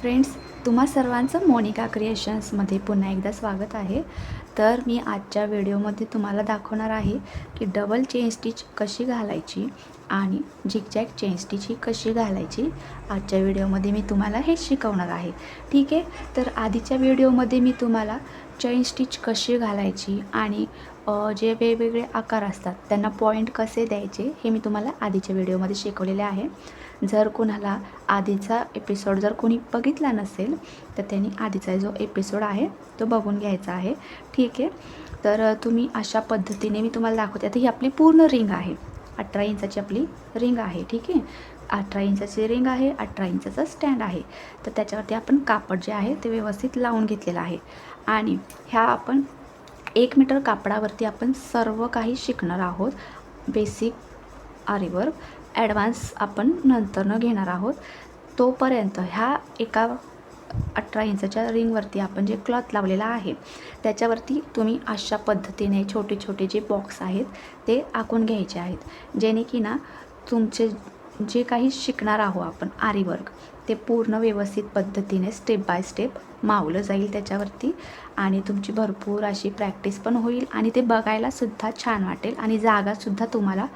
Friends तुम्हा सर्वांचं मोनिका क्रिएशन्समध्ये पुन्हा एकदा स्वागत आहे. तर मी आजच्या व्हिडिओमध्ये तुम्हाला दाखवणार आहे की डबल चेन स्टिच कशी घालायची आणि झिकझॅक चेन स्टिच ही कशी घालायची. आजच्या व्हिडिओमध्ये मी तुम्हाला हे शिकवणार आहे. ठीक आहे? तर आधीच्या व्हिडिओमध्ये मी तुम्हाला चेन स्टिच कशी घालायची आणि जे वेगवेगळे आकार असतात त्यांना पॉईंट कसे द्यायचे हे मी तुम्हाला आधीच्या व्हिडिओमध्ये शिकवलेले आहे. जर कोणाला आधीचा एपिसोड जर कोणी बघितला नसेल तर त्यांनी आधीचा जो एपिसोड आहे तो बघून घ्यायचा आहे. ठीक आहे? तर तुम्ही अशा पद्धतीने मी तुम्हाला दाखवते. आता ही आपली पूर्ण रिंग आहे. अठरा इंचाची आपली रिंग आहे. ठीक आहे? अठरा इंचाची रिंग आहे अठरा इंचाचा स्टँड आहे. तर त्याच्यावरती आपण कापड जे आहे ते व्यवस्थित लावून घेतलेलं आहे. आणि ह्या आपण एक मीटर कापडावरती आपण सर्व काही शिकणार आहोत. बेसिक आरीवर. ॲडव्हान्स आपण नंतरनं घेणार आहोत. तोपर्यंत ह्या एका अठरा इंचाच्या रिंगवरती आपण जे क्लॉथ लावलेला आहे त्याच्यावरती तुम्ही अशा पद्धतीने छोटे छोटे जे बॉक्स आहेत ते आखून घ्यायचे आहेत. जेणे की ना तुमचे जे काही शिकणार आहो आपण आरीवर्क ते पूर्ण व्यवस्थित पद्धतीने स्टेप बाय स्टेप मावलं जाईल त्याच्यावरती. आणि तुमची भरपूर अशी प्रॅक्टिस पण होईल. आणि ते बघायलासुद्धा छान वाटेल. आणि जागासुद्धा तुम्हाला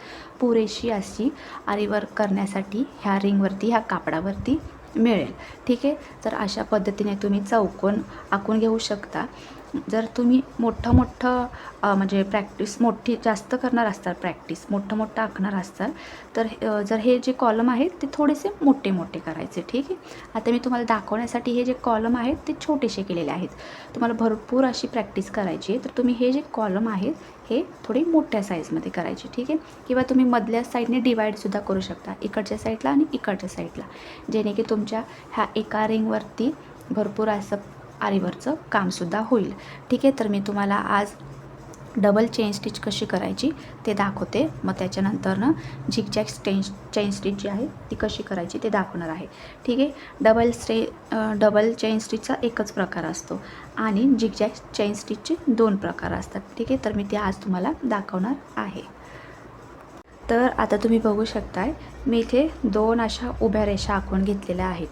पुरेशी अशी आरीवर्क करण्यासाठी ह्या रिंगवरती ह्या कापडावरती मिळेल. ठीक आहे? तर अशा पद्धतीने तुम्ही चौकोन आखून घेऊ शकता. जर तुम्ही मोठं मोठं म्हणजे प्रॅक्टिस मोठी जास्त करणार असतात प्रॅक्टिस मोठं मोठं आखणार असतात तर जर हे जे कॉलम आहेत ते थोडेसे मोठे मोठे करायचे ठीक आहे? आता मी तुम्हाला दाखवण्यासाठी हे जे कॉलम आहेत ते छोटेसे केलेले आहेत. तुम्हाला भरपूर अशी प्रॅक्टिस करायची आहे तर तुम्ही हे जे कॉलम आहेत हे थोडे मोठ्या साईजमध्ये करायचे ठीक आहे? किंवा तुम्ही मधल्या साईडने डिवाईडसुद्धा करू शकता इकडच्या साईडला आणि इकडच्या साईडला जेणे की तुमच्या ह्या एका रिंगवरती भरपूर असं आरीवरचं कामसुद्धा होईल. ठीक आहे तर मी तुम्हाला आज डबल चेन स्टिच कशी करायची ते दाखवते. मग त्याच्यानंतरनं झिकझॅक स्टेन चेन स्टिच जी आहे ती कशी करायची ते दाखवणार आहे. ठीक आहे डबल स्टे डबल चेन स्टिचचा एकच प्रकार असतो आणि झिकझॅक चेन स्टिचचे दोन प्रकार असतात. ठीक आहे तर मी ते आज तुम्हाला दाखवणार आहे. तर आता तुम्ही बघू शकताय मी इथे दोन अशा उभ्या रेषा आखून घेतलेल्या आहेत.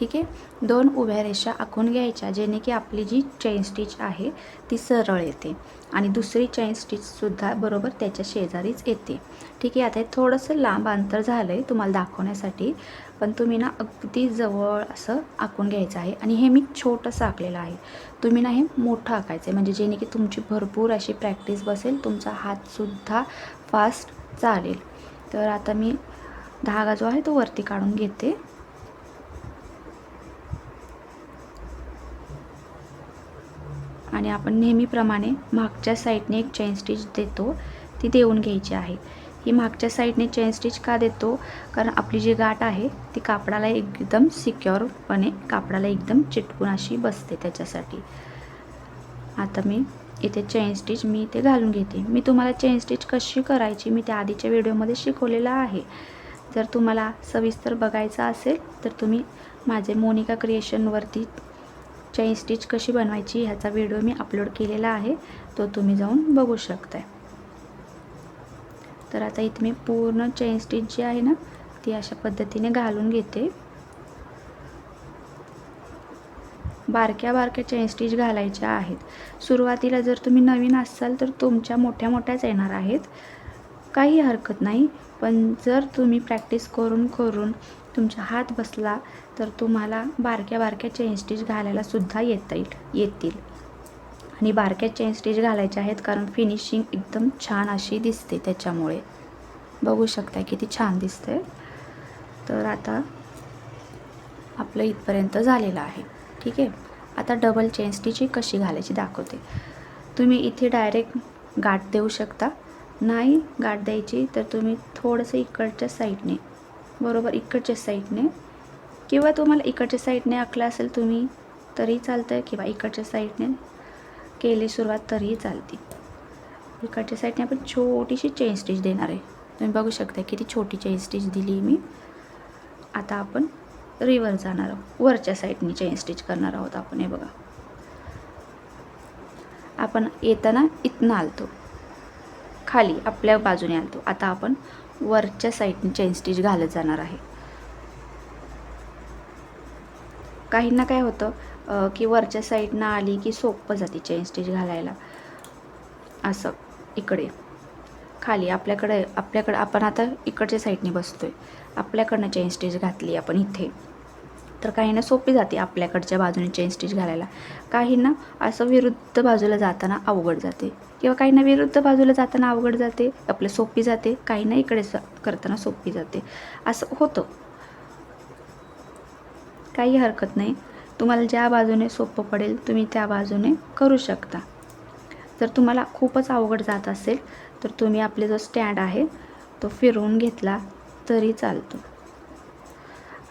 ठीक आहे? दोन उभ्या रेषा आखून घ्यायच्या जेणे की आपली जी चैन स्टिच आहे ती सरळ येते. आणि दुसरी चैन स्टिचसुद्धा बरोबर त्याच्या शेजारीच येते. ठीक आहे? आता हे थोडंसं लांब अंतर झालं आहे तुम्हाला दाखवण्यासाठी पण तुम्ही ना अगदी जवळ असं आखून घ्यायचं आहे. आणि हे मी छोटंसं आखलेलं आहे. तुम्ही ना हे मोठं आखायचं आहे म्हणजे जेणे की तुमची भरपूर अशी प्रॅक्टिस बसेल तुमचा हातसुद्धा फास्ट चालेल. तर आता मी धागा जो आहे तो वरती काढून घेते. आणि आपण नेहमीप्रमाणे मागच्या साईडने एक चेन स्टिच देतो ती देऊन घ्यायची आहे. ही मागच्या साईडने चेन स्टिच का देतो? कारण आपली जी गाठ आहे ती कापडाला एकदम सिक्युअरपणे कापडाला एकदम चिटकून अशी बसते त्याच्यासाठी. आता मी इथे चेन स्टिच मी इथे घालून घेते. मी तुम्हाला चेन स्टिच कशी करायची मी त्या आधीच्या व्हिडिओमध्ये शिकवलेलं आहे. जर तुम्हाला सविस्तर बघायचं असेल तर तुम्ही माझे मोनिका क्रिएशनवरती चैन स्टिच कशी बनवायची ह्याचा व्हिडिओ मी अपलोड केलेला आहे. तो तुम्ही जाऊन बघू शकताय. तर आता इथे मी पूर्ण चैन स्टिच जी आहे ना ती अशा पद्धतीने घालून घेते. बारक्या बारक्या चेन स्टिच घालायच्या आहेत. सुरुवातीला जर तुम्ही नवीन असाल तर तुमच्या मोठ्या मोठ्याच येणार आहेत. काही हरकत नाही पण जर तुम्ही प्रॅक्टिस करून करून तुमचा हात बसला तर तुम्हाला बारक्या बारक्या चेन स्टिच घालायला सुद्धा येता येईल येतील. आणि बारक्या चेन स्टिच घालायच्या आहेत कारण फिनिशिंग एकदम छान अशी दिसते त्याच्यामुळे. बघू शकता किती छान दिसते तर आता आपलं इथपर्यंत झालेलं आहे. ठीक आहे? आता डबल चेन स्टिच कशी घालायची दाखवते. तुम्ही इथे डायरेक्ट गाठ देऊ शकता. नाही गाठ द्यायची तर तुम्ही थोडंसं इकडच्या साईडने बरोबर इकडच्या साईडने. किंवा तुम्हाला इकडच्या साईडने आखलं असेल तुम्ही तरी चालतं आहे किंवा इकडच्या साईडने केली सुरुवात तरीही चालते. इकडच्या साईडने आपण छोटीशी चेन स्टिच देणार आहे. तुम्ही बघू शकता किती छोटी चेन स्टिच दिली मी. आता आपण रिवर जाणार आहोत. वरच्या साईडने चेन स्टिच करणार आहोत आपण हे बघा. आपण येताना इथनं आलतो. खाली आपल्या बाजूने आलतो. आता आपण वरच्या साईडने चेन स्टिच घालत जाणार आहे. काहींना काय होतं की वरच्या साईडनं आली की सोपं जाते चेन स्टिच घालायला. असं इकडे. खाली आपल्याकडे आपल्याकडे आपण आता इकडच्या साईडने बसतो आहे आपल्याकडनं चेन स्टिच घातली आपण इथे. तर काहींना सोपी जाते आपल्याकडच्या बाजूने चेन स्टिच घालायला. काहींना असं विरुद्ध बाजूला जाताना अवघड जाते. किंवा काहींना विरुद्ध बाजूला जाताना अवघड जाते आपलं सोपी जाते काहींना इकडे स- करताना सोपी जाते. असं होतं. काही हरकत नाही. तुम्हाला ज्या बाजूने सोपं पडेल तुम्ही त्या बाजूने करू शकता. जर तुम्हाला खूपच अवघड जात असेल तर तुम्ही आपले जो स्टँड आहे तो फिरवून घेतला तरी चालतो.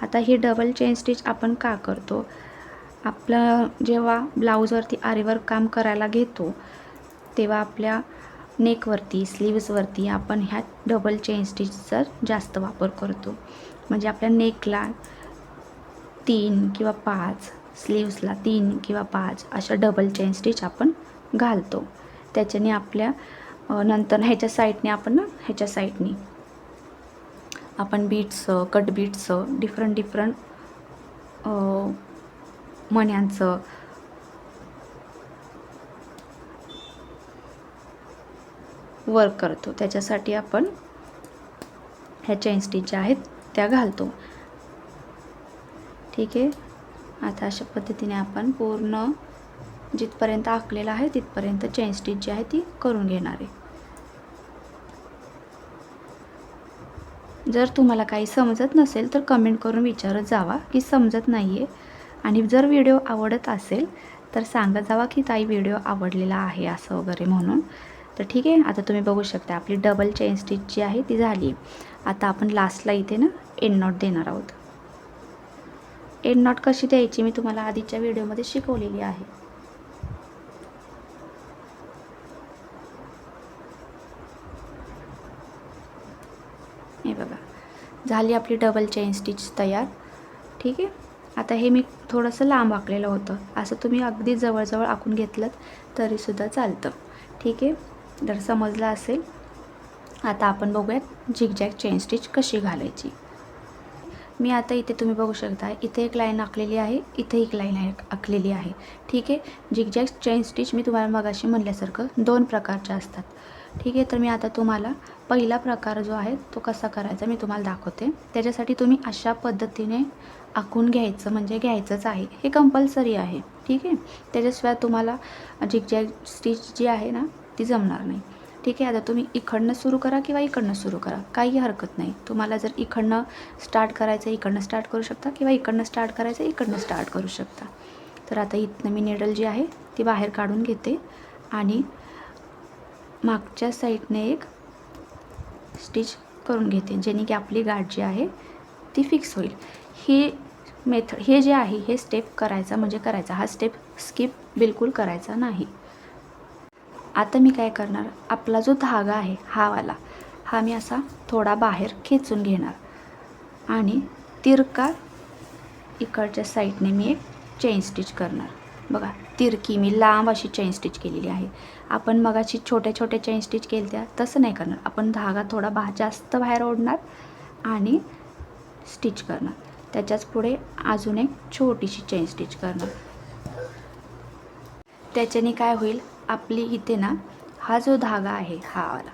आता ही डबल चेन स्टिच आपण का करतो? आपलं जेव्हा ब्लाऊजवरती आरीवर काम करायला घेतो तेव्हा आपल्या नेकवरती स्लीव्सवरती आपण ह्या डबल चेन स्टिचचा जास्त वापर करतो. म्हणजे आपल्या नेकला तीन किंवा पाच स्लीव्सला तीन किंवा पाच अशा डबल चेन स्टिच आपण घालतो. त्याच्याने आपल्या नंतर ह्याच्या साईडने आपण ना ह्याच्या साईडने आपण beads cut beads different different मण्यांचं. Work करतो. त्याच्यासाठी आपण ह्या चेन ज्या आहेत त्या घालतो. ठीक आहे? आता अशा पद्धतीने आपण पूर्ण जिथपर्यंत आखलेलं आहे तिथपर्यंत चेन स्टिच जी आहे ती करून घेणार आहे. जर तुम्हाला काही समजत नसेल तर कमेंट करून विचारत जावा की समजत नाही आहे आणि जर व्हिडिओ आवडत असेल तर सांगत जावा की ताई व्हिडिओ आवडलेला आहे असं वगैरे म्हणून. तर ठीक आहे आता तुम्ही बघू शकता आपली डबल चेन स्टिच जी आहे ती झाली. आता आपण लास्टला इथे ना एंड नॉट देणार आहोत. एंड नॉट कशी द्यायची मी तुम्हाला आधीच्या व्हिडिओमध्ये शिकवलेली आहे हे बघा झाली आपली डबल चेन स्टिच तयार. ठीक आहे? आता हे मी थोडंसं लांब आखलेलं होतं. असं तुम्ही अगदी जवळजवळ आखून घेतलं तरीसुद्धा चालतं. ठीक आहे? जर समजलं असेल आता आपण बघूयात झिगझॅग चेन स्टिच कशी घालायची. मी आता इथे तुम्ही बघू शकता इथे एक लाईन आखलेली आहे इथे एक लाईन आखलेली आहे. ठीक आहे? झिगझॅग चेन स्टिच मी तुम्हाला मगाशी म्हणल्यासारखं दोन प्रकारच्या असतात. ठीक आहे? तर मी आता तुम्हाला पहिला प्रकार जो आहे तो कसा करायचा मी तुम्हाला दाखवते. त्याच्यासाठी तुम्ही अशा पद्धतीने आखून घ्यायचं म्हणजे घ्यायचंच आहे. हे कंपल्सरी आहे. ठीक आहे? त्याच्याशिवाय तुम्हाला झिगझॅग स्टिच जी आहे ना ती जमणार नाही. ठीक आहे? आता तुम्ही इकडनं सुरू करा किंवा इकडनं सुरू करा. काही हरकत नाही. तुम्हाला जर इकडनं स्टार्ट करायचं इकडनं स्टार्ट करू शकता किंवा इकडनं स्टार्ट करायचं इकडनं स्टार्ट करू शकता. तर आता इथनं मी निडल जी आहे ती बाहेर काढून घेते. आणि मागच्या साईडने एक स्टिच करून घेते जेणे की आपली गाठ जी आहे ती फिक्स होईल. ही मेथड हे जे आहे हे स्टेप करायचा म्हणजे करायचा. हा स्टेप स्किप बिलकुल करायचा नाही. आता मी काय करणार? आपला जो धागा आहे हा वाला हा मी असा थोडा बाहेर खेचून घेणार. आणि तिरका इकडच्या साईडने मी एक चेन स्टिच करणार. बघा तिरकी मी लांब अशी चेन स्टिच केलेली आहे. आपण मगाशी छोट्या छोट्या चेन स्टिच केल्या त्या तसं नाही करणार. आपण धागा थोडा बा जास्त बाहेर ओढणार आणि स्टिच करणार. त्याच्याच पुढे अजून एक छोटीशी चेन स्टिच करणार. त्याच्याने काय होईल आपली इथे ना हा जो धागा आहे हा वाला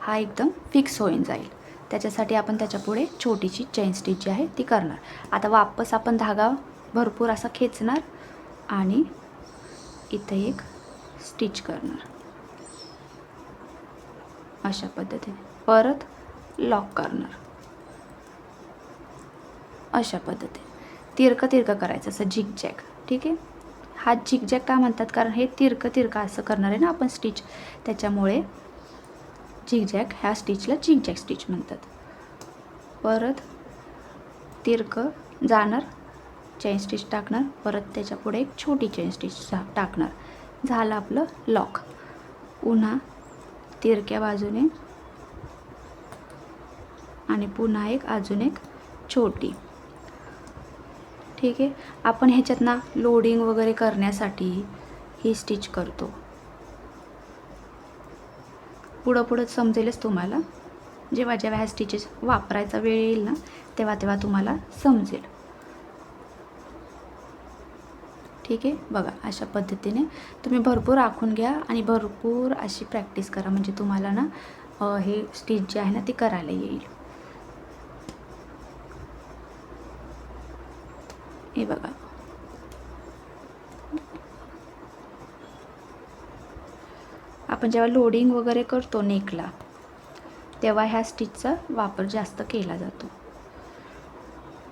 हा एकदम फिक्स होऊन जाईल. त्याच्यासाठी आपण त्याच्यापुढे छोटीशी चेन स्टिच जी आहे ती करणार. आता वापस आपण धागा भरपूर असा खेचणार आणि इथे एक स्टिच करणार. अशा पद्धतीने. परत लॉक करणार. अशा पद्धतीने. तिरकं तिरकं करायचं असं झिकझॅक ठीक आहे? हा झिकझॅक का म्हणतात? कारण हे तिरकं तिरकं असं करणार आहे ना आपण स्टिच त्याच्यामुळे झिकझॅक ह्या स्टिचला झिकझॅक स्टिच म्हणतात. परत तिरकं जाणार चेन स्टिच टाकणार. परत त्याच्यापुढे एक छोटी चेन स्टिच टाकणार. झालं आपलं लॉक पुन्हा तिरक्या बाजूने. आणि पुन्हा एक अजून एक छोटी. ठीक आहे? आपण ह्याच्यात ना लोडिंग वगैरे करण्यासाठी ही स्टिच करतो. पुढं पुढं समजेलच तुम्हाला. जेव्हा जेव्हा ह्या स्टिचेस वापरायचा वेळ येईल ना तेव्हा तेव्हा तुम्हाला समजेल. ठीक आहे? बघा अशा पद्धतीने तुम्ही भरपूर आखून घ्या आणि भरपूर अशी प्रॅक्टिस करा. म्हणजे तुम्हाला ना हे स्टिच जे आहे ना ती करायला येईल. हे बघा. आपण जेव्हा लोडिंग वगैरे करतो नेकला तेव्हा ह्या स्टिचचा वापर जास्त केला जातो.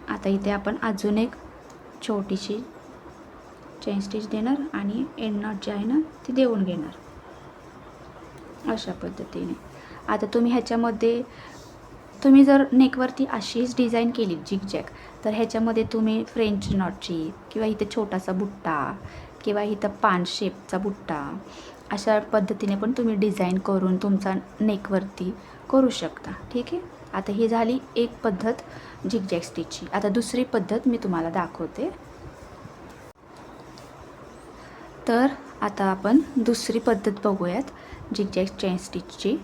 आता इथे आपण अजून एक छोटीशी चेन स्टिच देणार आणि एंड नॉट जे आहे ना ती देऊन घेणार. अशा पद्धतीने. आता तुम्ही ह्याच्यामध्ये तुम्ही जर नेकवरती अशीच डिझाईन केली जिगजॅग तर ह्याच्यामध्ये तुम्ही फ्रेंच नॉटची किंवा इथे छोटासा बुट्टा किंवा इथं पान शेपचा बुट्टा अशा पद्धतीने पण तुम्ही डिझाईन करून तुमचा नेकवरती करू शकता. ठीक आहे? आता ही झाली एक पद्धत जिगजॅग स्टिचची आता दुसरी पद्धत मी तुम्हाला दाखवते. तर आता आपण दुसरी पद्धत बघूयात जिगजॅग चेन स्टिचची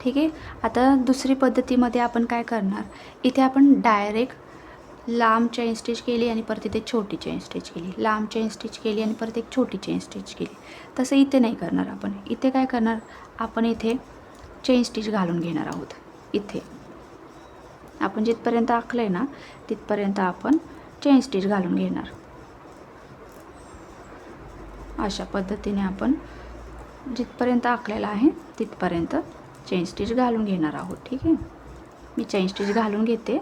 ठीक आहे? आता दुसरी पद्धतीमध्ये आपण काय करणार? इथे आपण डायरेक्ट लांब चेन स्टिच केली आणि परत इथे छोटी चेन स्टिच केली. लांब चेन स्टिच केली आणि परत एक छोटी चेन स्टिच केली. तसं इथे नाही करणार आपण. इथे काय करणार? आपण इथे चेन स्टिच घालून घेणार आहोत. इथे. आपण जिथपर्यंत आखलं आहे ना तिथपर्यंत आपण चेन स्टिच घालून घेणार. अशा पद्धतीने आपण जिथपर्यंत आखलेलं आहे तिथपर्यंत चेन स्टिच घालून घेणार आहोत ठीक आहे? मी चेन स्टिच घालून घेते.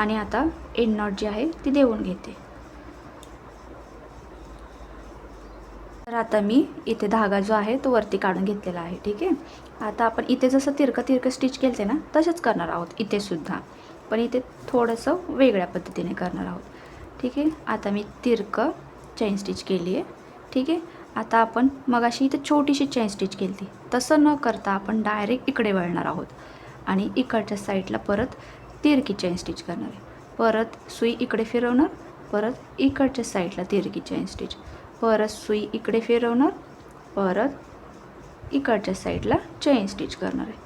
आणि आता एंड नॉट जी आहे ती देऊन घेते. तर आता मी इथे धागा जो आहे तो वरती काढून घेतलेला आहे ठीक आहे? आता आपण इथे जसं तिरकं तिरकं स्टिच केलते ना तसेच करणार आहोत इथे सुद्धा. पण इथे थोडंसं वेगळ्या पद्धतीने करणार आहोत ठीक आहे? आता मी तिरकं चैन स्टिच केली आहे ठीक आहे? आता आपण मगाशी इथे छोटीशी चैन स्टिच केली तसं न करता आपण डायरेक्ट इकडे वळणार आहोत. आणि इकडच्या साईडला परत तिरकी चैन स्टिच करणार आहे. परत सुई इकडे फिरवणार परत इकडच्या साईडला तिरकी चैन स्टिच. परत सुई इकडे फिरवणार परत इकडच्या साईडला चैन स्टिच करणार आहे.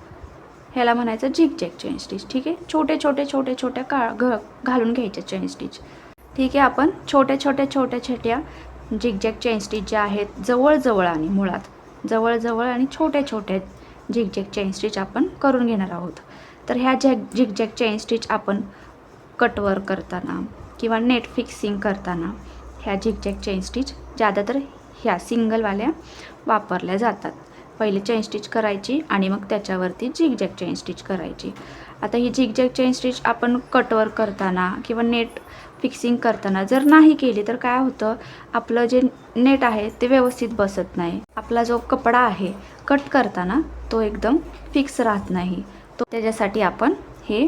ह्याला म्हणायचं झिग चेक चेन स्टिच ठीक आहे? छोटे छोटे छोटे छोट्या का घ घालून घ्यायच्या चेन स्टिच. ठीक आहे आपण छोट्या छोट्या छोट्या छोट्या झिगझॅग चेन स्टिच ज्या आहेत जवळजवळ आणि मुळात जवळजवळ आणि छोट्या छोट्या झिगझॅग चेन स्टिच आपण करून घेणार आहोत. तर ह्या झॅग झिकझॅक चेन स्टिच आपण कटवर करताना किंवा नेट फिक्सिंग करताना ह्या झिकझॅक चेन स्टिच ज्यादातर ह्या सिंगलवाल्या वापरल्या जातात. पहिले चेन स्टिच करायची आणि मग त्याच्यावरती झिकझॅक चेन स्टिच करायची. आता ही झिकझॅक चेन स्टिच आपण कटवर करताना किंवा नेट फिक्सिंग करताना जर नाही केली तर काय होतं? आपलं जे नेट आहे ते व्यवस्थित बसत नाही. आपला जो कपडा आहे कट करताना तो एकदम फिक्स राहत नाही. तो त्याच्यासाठी आपण हे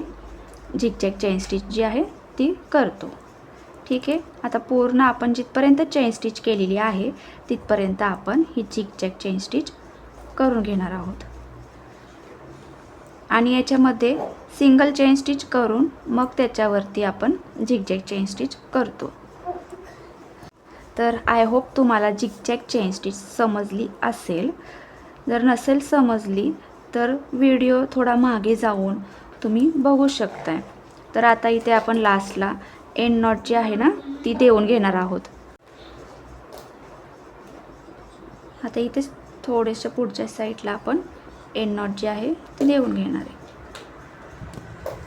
झिकझॅक चेन स्टिच जी आहे ती करतो. ठीक आहे? आता पूर्ण आपण जिथपर्यंत चेन स्टिच केलेली आहे तिथपर्यंत आपण ही झिकझॅक चेन स्टिच करून घेणार आहोत. आणि याच्यामध्ये सिंगल चेन स्टिच करून मग त्याच्यावरती आपण झिकझॅक चेन स्टिच करतो. तर आय होप तुम्हाला झिकझॅक चेन स्टिच समजली असेल. जर नसेल समजली तर व्हिडिओ थोडा मागे जाऊन तुम्ही बघू शकताय. तर आता इथे आपण लास्टला एंड नॉट जी आहे ना ती देऊन घेणार आहोत. आता इथे थोडेसे पुढच्या साईडला आपण एंड नॉट जी आहे ती देऊन घेणार आहे.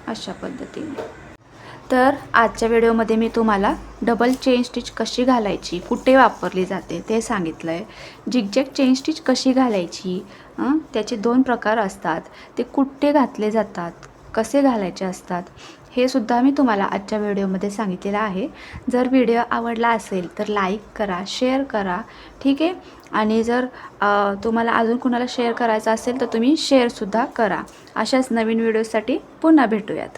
अशा पद्धतीने. तर आजच्या व्हिडिओमध्ये मी तुम्हाला डबल चेन स्टिच कशी घालायची कुठे वापरली जाते ते सांगितलं आहे झिगझॅग चेन स्टिच कशी घालायची त्याचे दोन प्रकार असतात. ते कुठे घातले जातात कसे घालायचे असतात हे सुद्धा मी तुम्हाला आजच्या व्हिडिओमध्ये सांगितलेलं आहे. जर व्हिडिओ आवडला असेल तर लाईक करा शेअर करा ठीक आहे? आणि जर तुम्हाला अजून कुणाला शेअर करायचं असेल तर तुम्ही शेअरसुद्धा करा. अशाच नवीन व्हिडिओसाठी पुन्हा भेटूयात.